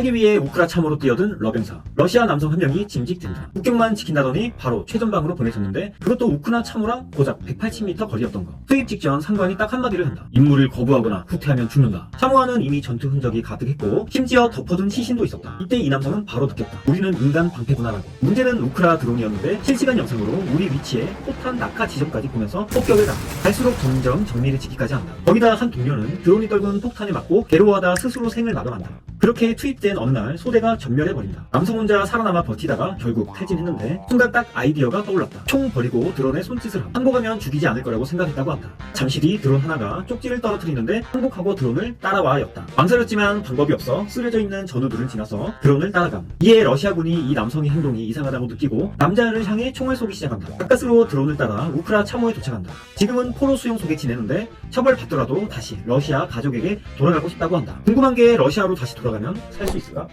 살기 위해 우크라 참호로 뛰어든 러병사. 러시아 남성 한 명이 징집된다. 국경만 지킨다더니 바로 최전방으로 보내졌는데 그것도 우크라 참호랑 고작 180m 거리였던 거. 투입 직전 상관이 딱 한마디를 한다. 임무를 거부하거나 후퇴하면 죽는다. 참호와는 이미 전투 흔적이 가득했고 심지어 덮어둔 시신도 있었다. 이때 이 남성은 바로 느꼈다. 우리는 인간 방패구나라고. 문제는 우크라 드론이었는데 실시간 영상으로 우리 위치에 포탄 낙하 지점까지 보면서 폭격을 다. 갈수록 점점 정리를 지키까지 한다. 거기다 한 동료는 드론이 떨군 폭탄에 맞고 괴로워하다 스스로 생을 마감한다. 그렇게 투입된 어느 날 소대가 전멸해버린다. 남성 혼자 살아남아 버티다가 결국 퇴진했는데 순간 딱 아이디어가 떠올랐다. 총 버리고 드론에 손짓을 함. 항복하면 죽이지 않을 거라고 생각했다고 한다. 잠시 뒤 드론 하나가 쪽지를 떨어뜨리는데 항복하고 드론을 따라와였다. 망설였지만 방법이 없어 쓰려져 있는 전우들을 지나서 드론을 따라감. 이에 러시아군이 이 남성의 행동이 이상하다고 느끼고 남자를 향해 총을 쏘기 시작한다. 가까스로 드론을 따라 우크라 참호에 도착한다. 지금은 포로 수용 속에 지내는데 처벌받더라도 다시 러시아 가족에게 돌아가고 싶다고 한다. 궁금한 게 러시아로 다시 돌아 가면 살 수 있을까?